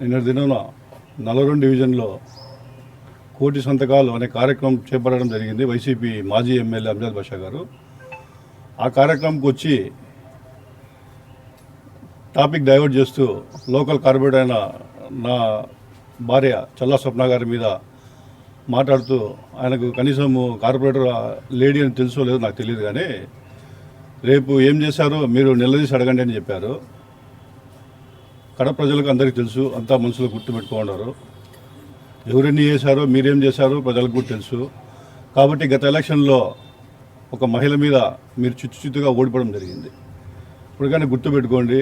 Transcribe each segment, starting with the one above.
నిన్న దినాన నలగొండ డివిజన్లో కోటి సంతకాలు అనే కార్యక్రమం చేపట్టడం జరిగింది. వైసీపీ మాజీ ఎమ్మెల్యే అంజద్ బాషా గారు. ఆ కార్యక్రమంకి వచ్చి టాపిక్ డైవర్ట్ చేస్తూ లోకల్ కార్పొరేటర్ అయిన నా భార్య చల్లా స్వప్న గారి మీద మాట్లాడుతూ ఆయనకు కనీసం కార్పొరేటర్ లేడీ అని తెలుసో లేదో నాకు తెలియదు కానీ రేపు ఏం చేశారో మీరు నిలదీసి అడగండి అని చెప్పారు. కడప ప్రజలకు అందరికీ తెలుసు అంతా మనసులో గుర్తుపెట్టుకున్నారు ఎవరెన్ని చేశారో మీరేం చేశారో ప్రజలకు కూడా తెలుసు. కాబట్టి గత ఎలక్షన్లో ఒక మహిళ మీద మీరు చిత్తు చిత్తుగా ఓడిపోవడం జరిగింది. ఇప్పుడు కానీ గుర్తుపెట్టుకోండి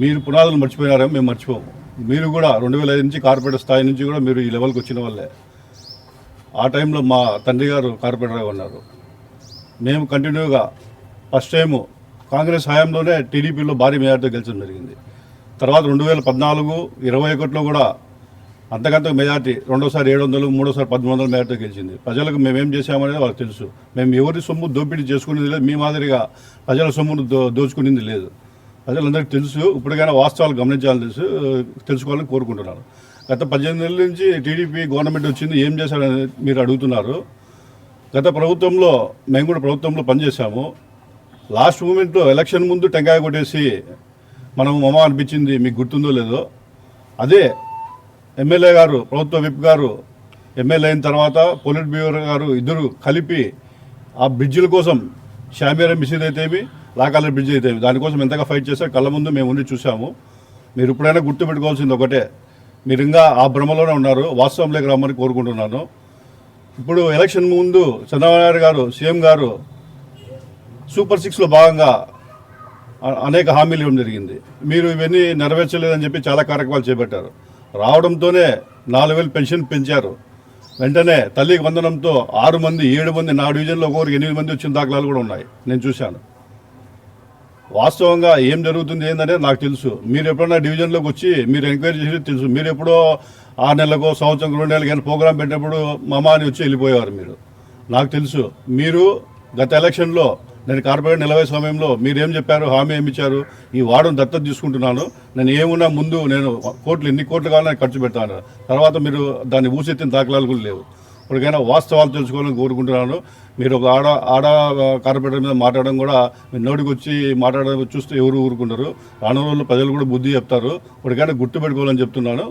మీరు పునాదులు మర్చిపోయినారో మేము మర్చిపోము. మీరు కూడా రెండు వేల ఐదు నుంచి కార్పొరేటర్ స్థాయి నుంచి కూడా మీరు ఈ లెవెల్కి వచ్చిన వాళ్ళే ఆ టైంలో మా తండ్రి గారు కార్పొరేటర్గా ఉన్నారు. మేము కంటిన్యూగా ఫస్ట్ టైము కాంగ్రెస్ హయాంలోనే టీడీపీలో భారీ మెజార్టీతో గెలిచడం జరిగింది. తర్వాత రెండు వేల పద్నాలుగు ఇరవై ఒకటిలో కూడా అంతకంత మెజార్టీ రెండోసారి ఏడు వందలు మూడోసారి పదమూడు వందల మెజార్టీతో గెలిచింది. ప్రజలకు మేమేం చేశామనేది వాళ్ళకి తెలుసు. మేము ఎవరి సొమ్ము దోపిడీ చేసుకునేది లేదు. మీ మాదిరిగా ప్రజల సొమ్మును దో దోచుకునేది లేదు. ప్రజలందరికీ తెలుసు. ఇప్పటికైనా వాస్తవాలు గమనించాలని తెలుసు. తెలుసుకోవాలని కోరుకుంటున్నాను. గత పద్దెనిమిది నెలల నుంచి టీడీపీ గవర్నమెంట్ వచ్చింది. ఏం చేశారని మీరు అడుగుతున్నారు. గత ప్రభుత్వంలో మేము కూడా ప్రభుత్వంలో పనిచేశాము. లాస్ట్ మూమెంట్లో ఎలక్షన్ ముందు టెంకాయ కొట్టేసి మనం మమ అనిపించింది మీకు గుర్తుందో లేదో. అదే ఎమ్మెల్యే గారు ప్రభుత్వ విప్ గారు ఎమ్మెల్యే అయిన తర్వాత పొలిట్ బ్యూరో గారు ఇద్దరు కలిపి ఆ బ్రిడ్జిల కోసం షామీరా మిషన్ అయితేమి లాకాల బ్రిడ్జ్ అయితేమి దానికోసం ఎంతగా ఫైట్ చేశారు కళ్ళ ముందు మేము ఉండి చూసాము మీరు ఎప్పుడైనా గుర్తుపెట్టుకోవాల్సింది ఒకటే మీరు ఇంకా ఆ భ్రమలోనే ఉన్నారు వాస్తవంలోకి రమ్మని కోరుకుంటున్నాను. ఇప్పుడు ఎలక్షన్ ముందు చంద్రబాబు నాయుడు గారు సీఎం గారు సూపర్ సిక్స్లో భాగంగా అనేక హామీలు ఇవ్వడం జరిగింది. మీరు ఇవన్నీ నెరవేర్చలేదని చెప్పి చాలా కార్యక్రమాలు చేపట్టారు. రావడంతోనే నాలుగు వేలు పెన్షన్ పెంచారు. వెంటనే తల్లికి వందనంతో ఆరు మంది ఏడు మంది నా డివిజన్లో ఒకరికి ఎనిమిది మంది వచ్చిన దాఖలాలు కూడా ఉన్నాయి. నేను చూశాను. వాస్తవంగా ఏం జరుగుతుంది ఏంటనే నాకు తెలుసు. మీరు ఎప్పుడన్నా డివిజన్లోకి వచ్చి మీరు ఎంక్వైరీ చేసి తెలుసు. మీరు ఎప్పుడో ఆరు నెలలకో సంవత్సరం రెండు నెలలకి కానీ ప్రోగ్రామ్ పెట్టినప్పుడు మమ అని వచ్చి వెళ్ళిపోయేవారు మీరు. నాకు తెలుసు. మీరు గత ఎలక్షన్లో నేను కార్పొరేట్ నిలవే సమయంలో మీరు ఏం చెప్పారు హామీ ఏమి ఇచ్చారు ఈ వార్డును దత్తత తీసుకుంటున్నాను. నేను ఏమున్నా ముందు నేను కోట్లు ఎన్ని కోట్లు కావాలని ఖర్చు పెడతాను. తర్వాత మీరు దాన్ని ఊసెత్తిన దాఖలాలు కూడా లేవు. ఇప్పటికైనా వాస్తవాలు తెలుసుకోవాలని కోరుకుంటున్నాను. మీరు ఒక ఆడ ఆడ కార్పొరేటర్ మీద మాట్లాడడం కూడా మీరు నోటికి వచ్చి మాట్లాడడం చూస్తే ఎవరు ఊరుకుంటారు. రాను రోజుల్లో ప్రజలు కూడా బుద్ధి చెప్తారు. ఇప్పటికైనా గుర్తుపెట్టుకోవాలని చెప్తున్నాను.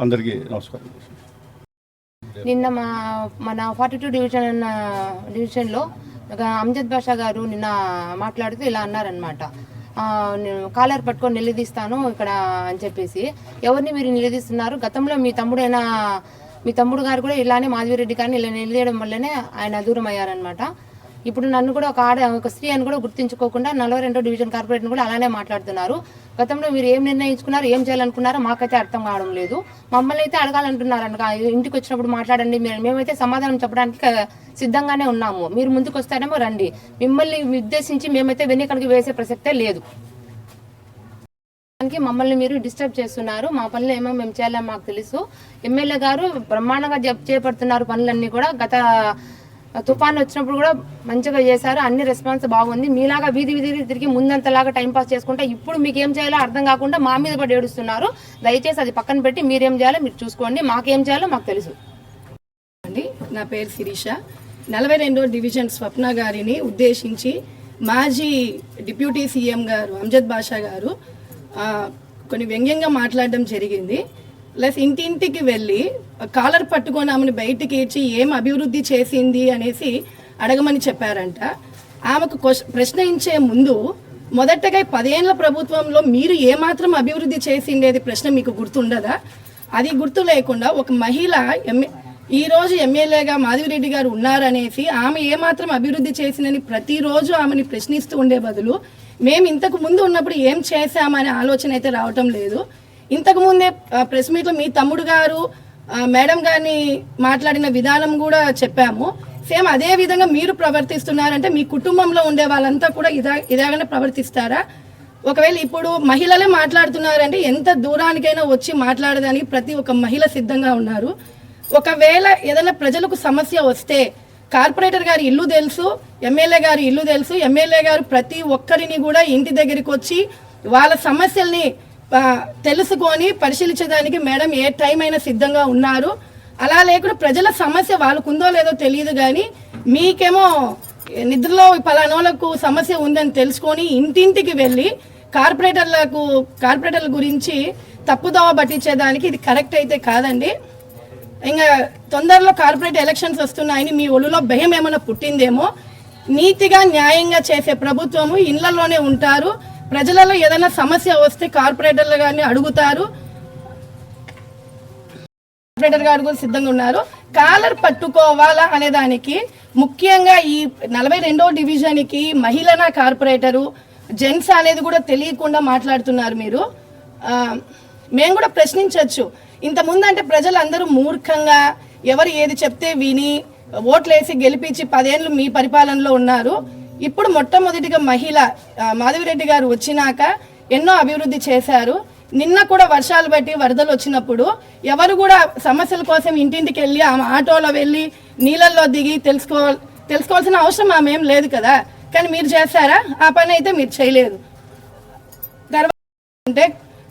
అందరికీ నమస్కారం. నిన్న మా మన ఫార్టీ టూ డివిజన్ డివిజన్లో ఒక అమ్జద్ బాషా గారు నిన్న మాట్లాడుతూ ఇలా అన్నారనమాట కాలర్ పట్టుకొని నిలదీస్తాను ఇక్కడ అని చెప్పేసి. ఎవరిని మీరు నిలదీస్తున్నారు? గతంలో మీ తమ్ముడైన మీ తమ్ముడు గారు కూడా ఇలానే మాధవిరెడ్డి గారిని ఇలా నిలదీయడం వల్లనే ఆయన దూరం అయ్యారనమాట ఇప్పుడు నన్ను కూడా ఒక ఆడ ఒక స్త్రీ అని కూడా గుర్తించుకోకుండా నలభై రెండో డివిజన్ కార్పొరేట్ని కూడా అలానే మాట్లాడుతున్నారు. గతంలో మీరు ఏం నిర్ణయించుకున్నారు ఏం చేయాలనుకున్నారో మాకైతే అర్థం కావడం లేదు. మమ్మల్ని అయితే అడగాలంటున్నారు అనగా ఇంటికి వచ్చినప్పుడు మాట్లాడండి మీరు- మేమైతే సమాధానం చెప్పడానికి సిద్ధంగానే ఉన్నాము. మీరు ముందుకు వస్తారేమో రండి. మిమ్మల్ని ఉద్దేశించి మేమైతే వెనుకడికి వేసే ప్రసక్తే లేదు. దానికి మమ్మల్ని మీరు డిస్టర్బ్ చేస్తున్నారు. మా పనులు ఏమో మేము చేయాలని మాకు తెలుసు. ఎమ్మెల్యే గారు బ్రహ్మాండంగా చేపడుతున్నారు పనులన్నీ కూడా. గత తుఫాన్ వచ్చినప్పుడు కూడా మంచిగా చేశారు అన్ని రెస్పాన్స్ బాగుంది. మీలాగా వీధి వీధి తిరిగి ముందంతలాగా టైం పాస్ చేసుకుంటే ఇప్పుడు మీకు ఏం చేయాలో అర్థం కాకుండా మా మీద పడి ఏడుస్తున్నారు. దయచేసి అది పక్కన పెట్టి మీరేం చేయాలో మీరు చూసుకోండి మాకేం చేయాలో మాకు తెలుసు. అండి నా పేరు శిరీష. నలభై రెండో డివిజన్ స్వప్న గారిని ఉద్దేశించి మాజీ డిప్యూటీ సీఎం గారు అంజద్ బాషా గారు కొన్ని వ్యంగ్యంగా మాట్లాడడం జరిగింది. ప్లస్ ఇంటింటికి వెళ్ళి కాలర్ పట్టుకొని ఆమెను బయటికి ఇచ్చి ఏం అభివృద్ధి చేసింది అనేసి అడగమని చెప్పారంట. ఆమెకు ప్రశ్నించే ముందు మొదటగా పదేళ్ళ ప్రభుత్వంలో మీరు ఏమాత్రం అభివృద్ధి చేసిండేది ప్రశ్న మీకు గుర్తుండదా? అది గుర్తు లేకుండా ఒక మహిళ ఎమ్మె ఈ రోజు ఎమ్మెల్యేగా మాధవిరెడ్డి గారు ఉన్నారనేసి ఆమె ఏమాత్రం అభివృద్ధి చేసిందని ప్రతిరోజు ఆమెని ప్రశ్నిస్తూ ఉండే బదులు మేము ఇంతకు ముందు ఉన్నప్పుడు ఏం చేశామనే ఆలోచన అయితే రావటం లేదు. ఇంతకుముందే ప్రెస్ మీట్లో మీ తమ్ముడు గారు మేడం గారిని మాట్లాడిన విధానం కూడా చెప్పాము. సేమ్ అదే విధంగా మీరు ప్రవర్తిస్తున్నారంటే మీ కుటుంబంలో ఉండే వాళ్ళంతా కూడా ఇదా ఇలాగనే ప్రవర్తిస్తారా? ఒకవేళ ఇప్పుడు మహిళలే మాట్లాడుతున్నారంటే ఎంత దూరానికైనా వచ్చి మాట్లాడడానికి ప్రతి ఒక్క మహిళ సిద్ధంగా ఉన్నారు. ఒకవేళ ఏదైనా ప్రజలకు సమస్య వస్తే కార్పొరేటర్ గారి ఇల్లు తెలుసు ఎమ్మెల్యే గారి ఇల్లు తెలుసు ఎమ్మెల్యే గారు ప్రతి ఒక్కరిని కూడా ఇంటి దగ్గరికి వచ్చి వాళ్ళ సమస్యల్ని తెలుసుకొని పరిశీలించడానికి మేడం ఏ టైం అయినా సిద్ధంగా ఉన్నారు. అలా లేకుండా ప్రజల సమస్య వాళ్ళకు ఉందో లేదో తెలియదు కానీ మీకేమో నిద్రలో పలానోళ్ళకు సమస్య ఉందని తెలుసుకొని ఇంటింటికి వెళ్ళి కార్పొరేటర్లకు కార్పొరేటర్ల గురించి తప్పుదోవ పట్టించేదానికి ఇది కరెక్ట్ అయితే కాదండి. ఇంకా తొందరలో కార్పొరేట్ ఎలక్షన్స్ వస్తున్నాయని మీ ఒళ్ళులో భయం ఏమైనా పుట్టిందేమో నీతిగా న్యాయంగా చేసే ప్రభుత్వము ఇళ్ళలోనే ఉంటారు. ప్రజలలో ఏదైనా సమస్య వస్తే కార్పొరేటర్లు కానీ అడుగుతారు. కార్పొరేటర్ గారు కూడా సిద్ధంగా ఉన్నారు. కాలర్ పట్టుకోవాలా అనే దానికి ముఖ్యంగా ఈ నలభై రెండో డివిజన్కి మహిళన కార్పొరేటరు జెంట్స్ అనేది కూడా తెలియకుండా మాట్లాడుతున్నారు మీరు. మేము కూడా ప్రశ్నించవచ్చు ఇంతకుముందు అంటే ప్రజలందరూ మూర్ఖంగా ఎవరు ఏది చెప్తే విని ఓట్లేసి గెలిపించి పదేళ్ళు మీ పరిపాలనలో ఉన్నారు. ఇప్పుడు మొట్టమొదటిగా మహిళ మాధవిరెడ్డి గారు వచ్చినాక ఎన్నో అభివృద్ధి చేశారు. నిన్న కూడా వర్షాలు బట్టి వరదలు వచ్చినప్పుడు ఎవరు కూడా సమస్యల కోసం ఇంటింటికి వెళ్ళి ఆమె ఆటోలో వెళ్ళి నీళ్ళల్లో దిగి తెలుసుకో తెలుసుకోవాల్సిన అవసరం ఆమె ఏం లేదు కదా. కానీ మీరు చేస్తారా ఆ పని అయితే మీరు చేయలేదు. తర్వాత అంటే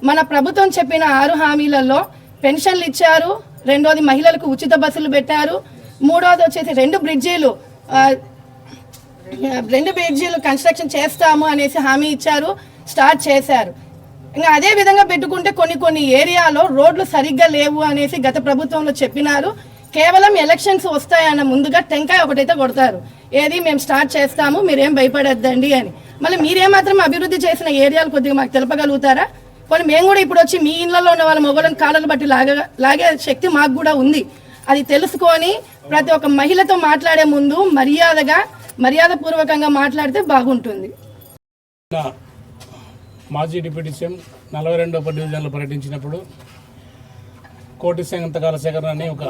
మన ప్రభుత్వం చెప్పిన ఆరు హామీలలో పెన్షన్లు ఇచ్చారు రెండోది మహిళలకు ఉచిత బస్సులు పెట్టారు మూడోది వచ్చేసి రెండు బ్రిడ్జీలు రెండు బ్రిడ్జీలు కన్స్ట్రక్షన్ చేస్తాము అనేసి హామీ ఇచ్చారు స్టార్ట్ చేశారు. ఇంకా అదే విధంగా పెట్టుకుంటే కొన్ని కొన్ని ఏరియాలో రోడ్లు సరిగ్గా లేవు అనేసి గత ప్రభుత్వంలో చెప్పినారు. కేవలం ఎలక్షన్స్ వస్తాయన్న ముందుగా టెంకాయ ఒకటైతే కొడతారు. ఏది మేము స్టార్ట్ చేస్తాము మీరేం భయపడద్దండి అని. మళ్ళీ మీరేమాత్రం అభివృద్ధి చేసిన ఏరియాలు కొద్దిగా మాకు తెలపగలుగుతారా? కొన్ని మేము కూడా ఇప్పుడు వచ్చి మీ ఇళ్ళలో ఉన్న వాళ్ళ మొగలను కాళ్ళను బట్టి లాగా లాగే శక్తి మాకు కూడా ఉంది. అది తెలుసుకొని ప్రతి ఒక్క మహిళతో మాట్లాడే ముందు మర్యాదగా మర్యాద పూర్వకంగా మాట్లాడితే బాగుంటుంది. నా మాజీ డిప్యూటీ సీఎం నలభై రెండో డివిజన్లో పర్యటించినప్పుడు కోటి సంతకాల సేకరణ అని ఒక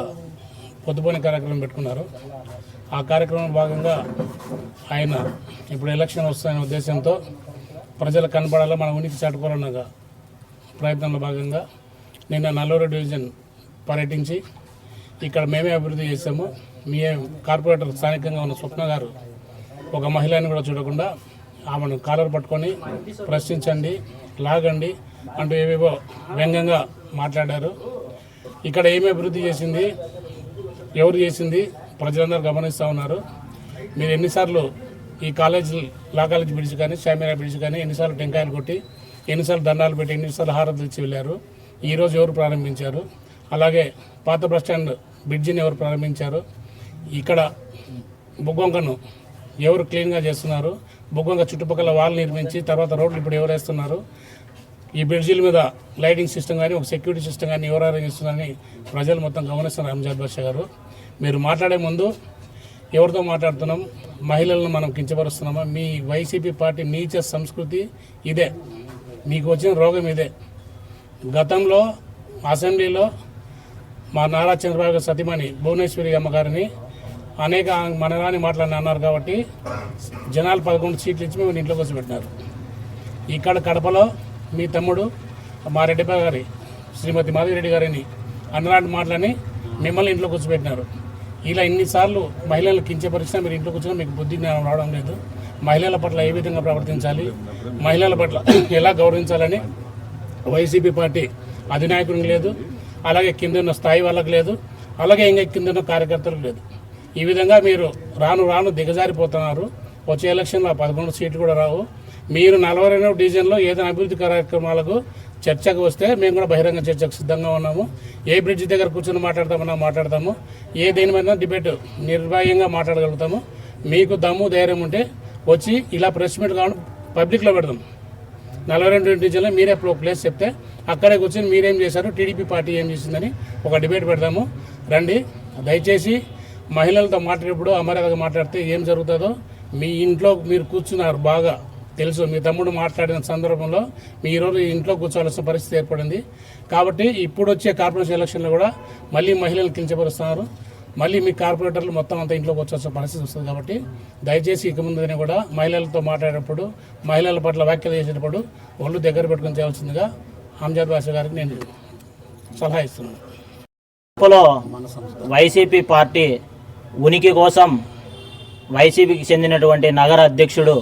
పొద్దుపోని కార్యక్రమం పెట్టుకున్నారు. ఆ కార్యక్రమం భాగంగా ఆయన ఇప్పుడు ఎలక్షన్ వస్తున్న ఉద్దేశంతో ప్రజలు కనపడాలా మన ఉనికి చాటుకోవాలన్న ప్రయత్నంలో భాగంగా నిన్న నల్లూరు డివిజన్ పర్యటించి ఇక్కడ మేమే అభివృద్ధి చేసాము మీ కార్పొరేటర్ స్థానికంగా ఉన్న స్వప్న గారు ఒక మహిళని కూడా చూడకుండా ఆమెను కాలర్ పట్టుకొని ప్రశ్నించండి లాగండి అంటూ ఏవేవో వ్యంగ్యంగా మాట్లాడారు. ఇక్కడ ఏమి అభివృద్ధి చేసింది ఎవరు చేసింది ప్రజలందరూ గమనిస్తూ ఉన్నారు. మీరు ఎన్నిసార్లు ఈ కాలేజీ లా కాలేజ్ బ్రిడ్జ్ కానీ శామిరా బ్రిడ్జ్ కానీ ఎన్నిసార్లు టెంకాయలు కొట్టి ఎన్నిసార్లు దండాలు పెట్టి ఎన్నిసార్లు హారతి ఇచ్చి వెళ్ళారు. ఈరోజు ఎవరు ప్రారంభించారు? అలాగే పాత బస్ స్టాండ్ బ్రిడ్జిని ఎవరు ప్రారంభించారు? ఇక్కడ బుగ్గొంకను ఎవరు క్లీన్గా చేస్తున్నారు? బుగ్గొంక చుట్టుపక్కల వాళ్ళు నిర్మించి తర్వాత రోడ్లు ఇప్పుడు ఎవరు వేస్తున్నారు ఈ బ్రిడ్జిల మీద లైటింగ్ సిస్టమ్ కానీ ఒక సెక్యూరిటీ సిస్టమ్ కానీ ఎవరు అరేంజ్ ప్రజలు మొత్తం గమనిస్తున్నారు అంజాద్ బాషా గారు. మీరు మాట్లాడే ముందు ఎవరితో మాట్లాడుతున్నాం? మహిళలను మనం కించపరుస్తున్నామా? మీ వైసీపీ పార్టీ నీచ సంస్కృతి ఇదే. మీకు వచ్చిన రోగం ఇదే. గతంలో అసెంబ్లీలో మా నారా చంద్రబాబు గారి సతీమణి భువనేశ్వరి అమ్మగారిని అనేక మనరాని మాటలని అన్నారు కాబట్టి జనాలు పదకొండు సీట్లు ఇచ్చి మేము ఇంట్లో కూర్చోబెట్టినారు. ఇక్కడ కడపలో మీ తమ్ముడు మా రెడ్డిపా గారి శ్రీమతి మాధవిరెడ్డి గారిని అన్నలాంటి మాటలని మిమ్మల్ని ఇంట్లో కూర్చోబెట్టినారు. ఇలా ఇన్నిసార్లు మహిళలు కించపరిచినా మీరు ఇంట్లో కూర్చొని మీకు బుద్ధి జ్ఞానం రావడం లేదు. మహిళల పట్ల ఏ విధంగా ప్రవర్తించాలి? మహిళల పట్ల ఎలా గౌరవించాలని వైసీపీ పార్టీ అధినాయకునికి లేదు అలాగే కింద ఉన్న స్థాయి వాళ్ళకి లేదు అలాగే ఇంకా కింద ఉన్న కార్యకర్తలకు లేదు. ఈ విధంగా మీరు రాను రాను దిగజారిపోతున్నారు. వచ్చే ఎలక్షన్లో పదకొండు సీట్లు కూడా రావు. మీరు నలభై రెండవ డివిజన్లో ఏదైనా అభివృద్ధి కార్యక్రమాలకు చర్చకు వస్తే మేము కూడా బహిరంగ చర్చకు సిద్ధంగా ఉన్నాము. ఏ బ్రిడ్జ్ దగ్గర కూర్చొని మాట్లాడతామన్నా మాట్లాడతాము. ఏ దేని మీద డిబేట్ నిర్భయంగా మాట్లాడగలుగుతాము. మీకు దమ్ము ధైర్యం ఉంటే వచ్చి ఇలా ప్రెస్ మీట్ కావడం పబ్లిక్లో పెడదాం. నలభై రెండు డివిజన్లో మీరే ప్లేస్ చెప్తే అక్కడే కూర్చొని మీరేం చేశారు? టీడీపీ పార్టీ ఏం చేసిందని ఒక డిబేట్ పెడదాము. రండి. దయచేసి మహిళలతో మాట్లాడేటప్పుడు అమర్యాదగా మాట్లాడితే ఏం జరుగుతుందో మీ ఇంట్లో మీరు కూర్చున్నారు బాగా. తెలుసు మీ తమ్ముడు మాట్లాడిన సందర్భంలో మీ ఈరోజు ఇంట్లో కూర్చోవాల్సిన పరిస్థితి ఏర్పడింది. కాబట్టి ఇప్పుడు వచ్చే కార్పొరేషన్ ఎలక్షన్లో కూడా మళ్ళీ మహిళలు కించపరుస్తున్నారు. మళ్ళీ మీ కార్పొరేటర్లు మొత్తం అంతా ఇంట్లోకి వచ్చాల్సిన పరిస్థితి వస్తుంది కాబట్టి దయచేసి ఇక ముందునే కూడా మహిళలతో మాట్లాడేటప్పుడు మహిళల పట్ల వ్యాఖ్యలు చేసేటప్పుడు ఒళ్ళు దగ్గర పెట్టుకుని చేయాల్సిందిగా అంజాద్ బాషా గారికి నేను సలహా ఇస్తున్నాను. వైసీపీ పార్టీ ఉనికి కోసం వైసీపీకి చెందినటువంటి నగర అధ్యక్షుడు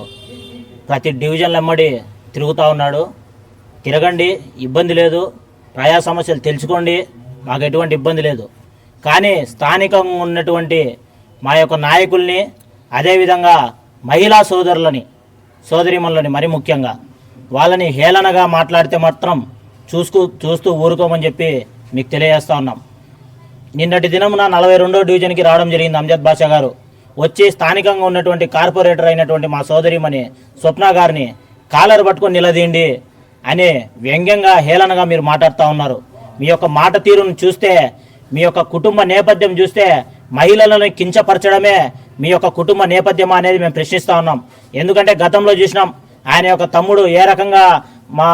ప్రతి డివిజన్ల ఎమ్మడి తిరుగుతూ ఉన్నాడు. తిరగండి ఇబ్బంది లేదు. ప్రజా సమస్యలు తెలుసుకోండి. మాకు ఎటువంటి ఇబ్బంది లేదు. కానీ స్థానికంగా ఉన్నటువంటి మా యొక్క నాయకుల్ని అదేవిధంగా మహిళా సోదరులని సోదరిమల్లని మరి ముఖ్యంగా వాళ్ళని హేళనగా మాట్లాడితే మాత్రం చూసుకు చూస్తూ ఊరుకోమని చెప్పి మీకు తెలియజేస్తా ఉన్నాం. నిన్నటి దినమున నలభై రెండో డివిజన్కి రావడం జరిగింది అంజద్ బాషా గారు. వచ్చి స్థానికంగా ఉన్నటువంటి కార్పొరేటర్ అయినటువంటి మా సోదరిమణి స్వప్న గారిని కాలర్ పట్టుకొని నిలదీయండి అని వ్యంగ్యంగా హేళనగా మీరు మాట్లాడుతూ ఉన్నారు. మీ యొక్క మాట తీరును చూస్తే మీ యొక్క కుటుంబ నేపథ్యం చూస్తే మహిళలను కించపరచడమే మీ యొక్క కుటుంబ నేపథ్యం అనేది మేము ప్రశ్నిస్తూ ఉన్నాం. ఎందుకంటే గతంలో చూసినాం ఆయన యొక్క తమ్ముడు ఏ రకంగా మా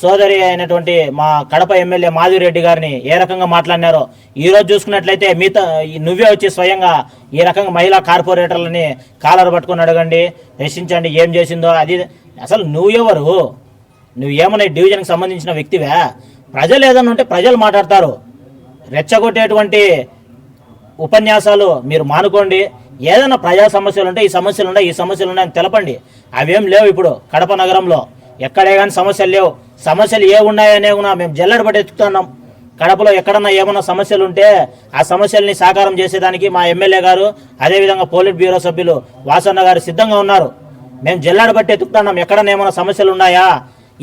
సోదరి అయినటువంటి మా కడప ఎమ్మెల్యే మాధవిరెడ్డి గారిని ఏ రకంగా మాట్లాడినారో ఈరోజు చూసుకున్నట్లయితే మీతో నువ్వే వచ్చి స్వయంగా ఈ రకంగా మహిళా కార్పొరేటర్లని కాలర్ పట్టుకొని అడగండి ప్రశ్నించండి ఏం చేసిందో అది అసలు నువ్వెవరు? నువ్వు ఏమన్నా డివిజన్కి సంబంధించిన వ్యక్తివే? ప్రజలు ఏదన్నా ఉంటే ప్రజలు మాట్లాడతారు. రెచ్చగొట్టేటువంటి ఉపన్యాసాలు మీరు మానుకోండి. ఏదైనా ప్రజా సమస్యలు ఉంటే ఈ సమస్యలు ఉన్నాయి ఈ సమస్యలు ఉన్నాయని తెలపండి. అవేం లేవు ఇప్పుడు కడప నగరంలో. ఎక్కడే కానీ సమస్యలు లేవు. సమస్యలు ఏ ఉన్నాయనే కూడా మేము జల్లెడ పట్టి ఎత్తుతున్నాం కడపలో ఎక్కడన్నా ఏమన్నా సమస్యలు ఉంటే ఆ సమస్యల్ని సాకారం చేసేదానికి మా ఎమ్మెల్యే గారు అదేవిధంగా పోలిట్ బ్యూరో సభ్యులు వాసన్న గారు సిద్ధంగా ఉన్నారు. మేము జల్లాడ బట్టి ఎత్తుకుతున్నాం. ఎక్కడన్నా ఏమైనా సమస్యలు ఉన్నాయా?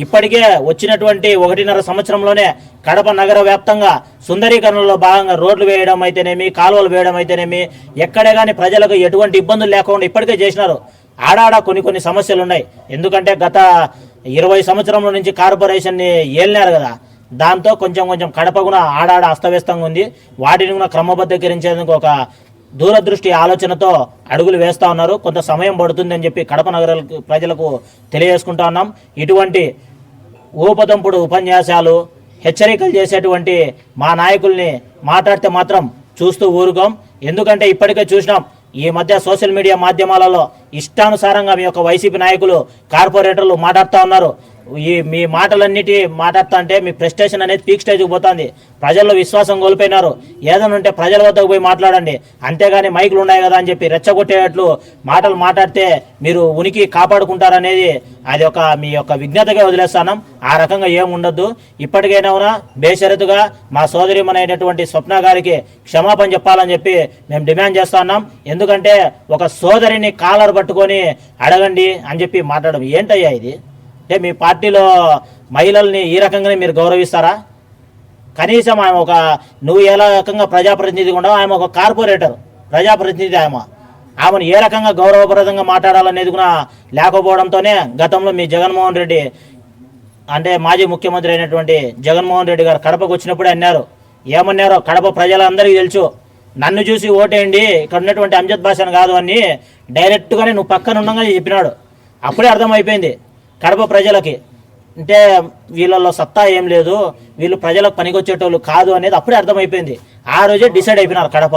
ఇప్పటికే వచ్చినటువంటి ఒకటిన్నర సంవత్సరంలోనే కడప నగర వ్యాప్తంగా సుందరీకరణలో భాగంగా రోడ్లు వేయడం అయితేనేమి కాలువలు వేయడం అయితేనేమి ఎక్కడే కానీ ప్రజలకు ఎటువంటి ఇబ్బందులు లేకుండా ఇప్పటికే చేసినారు. ఆడాడ కొన్ని కొన్ని సమస్యలు ఉన్నాయి. ఎందుకంటే గత ఇరవై సంవత్సరంలో నుంచి కార్పొరేషన్ని ఏలినారు కదా. దాంతో కొంచెం కొంచెం కడప కూడా ఆడాడ అస్తవ్యస్తంగా ఉంది. వాటిని కూడా క్రమబద్ధీకరించేందుకు ఒక దూరదృష్టి ఆలోచనతో అడుగులు వేస్తూ ఉన్నారు. కొంత సమయం పడుతుందని చెప్పి కడప నగర ప్రజలకు తెలియజేసుకుంటా ఉన్నాం. ఇటువంటి ఊపదంపుడు ఉపన్యాసాలు హెచ్చరికలు చేసేటువంటి మా నాయకుల్ని మాట్లాడితే మాత్రం చూస్తూ ఊరుకోం. ఎందుకంటే ఇప్పటికే చూసినాం. ఈ మధ్య సోషల్ మీడియా మాధ్యమాలలో ఇష్టానుసారంగా మీ యొక్క వైసీపీ నాయకులు కార్పొరేటర్లు మాట్లాడుతూ ఉన్నారు. ఈ మీ మాటలన్నిటి మాట్లాడుతా అంటే మీ ప్రెస్టేషన్ అనేది పీక్ స్టేజ్కి పోతుంది. ప్రజల్లో విశ్వాసం కోల్పోయినారు. ఏదైనా ఉంటే ప్రజల వద్దకు పోయి మాట్లాడండి. అంతేగాని మైకులు ఉన్నాయి కదా అని చెప్పి రెచ్చగొట్టేటట్లు మాటలు మాట్లాడితే మీరు ఉనికి కాపాడుకుంటారనేది అది ఒక మీ యొక్క విజ్ఞతగా వదిలేస్తాను. ఆ రకంగా ఏమి ఉండొద్దు ఇప్పటికైనా బేషరతుగా మా సోదరిమనైనటువంటి స్వప్న గారికి క్షమాపణ చెప్పాలని చెప్పి మేము డిమాండ్ చేస్తున్నాం. ఎందుకంటే ఒక సోదరిని కాలర్ పట్టుకొని అడగండి అని చెప్పి మాట్లాడడం. ఏంటయ్యా ఇది? అంటే మీ పార్టీలో మహిళల్ని ఈ రకంగానే మీరు గౌరవిస్తారా? కనీసం ఆమె ఒక నువ్వు ఏ రకంగా ప్రజాప్రతినిధి ఉండవు ఆమె ఒక కార్పొరేటర్ ప్రజాప్రతినిధి ఆమె. ఆమెను ఏ రకంగా గౌరవప్రదంగా మాట్లాడాలనేది కూడా లేకపోవడంతోనే గతంలో మీ జగన్మోహన్ రెడ్డి అంటే మాజీ ముఖ్యమంత్రి అయినటువంటి జగన్మోహన్ రెడ్డి గారు కడపకు వచ్చినప్పుడే అన్నారు. ఏమన్నారో కడప ప్రజలందరికీ తెలుసు. నన్ను చూసి ఓటేయండి ఇక్కడ ఉన్నటువంటి అంజద్ భాషను కాదు అని డైరెక్ట్గానే నువ్వు పక్కన ఉండగానే చెప్పినాడు. అప్పుడే అర్థమైపోయింది. కడప ప్రజలకి. అంటే వీళ్ళల్లో సత్తా ఏం లేదు వీళ్ళు ప్రజలకు పనికొచ్చేటోళ్ళు కాదు అనేది అప్పుడే అర్థమైపోయింది. ఆ రోజే డిసైడ్ అయిపోయినారు కడప.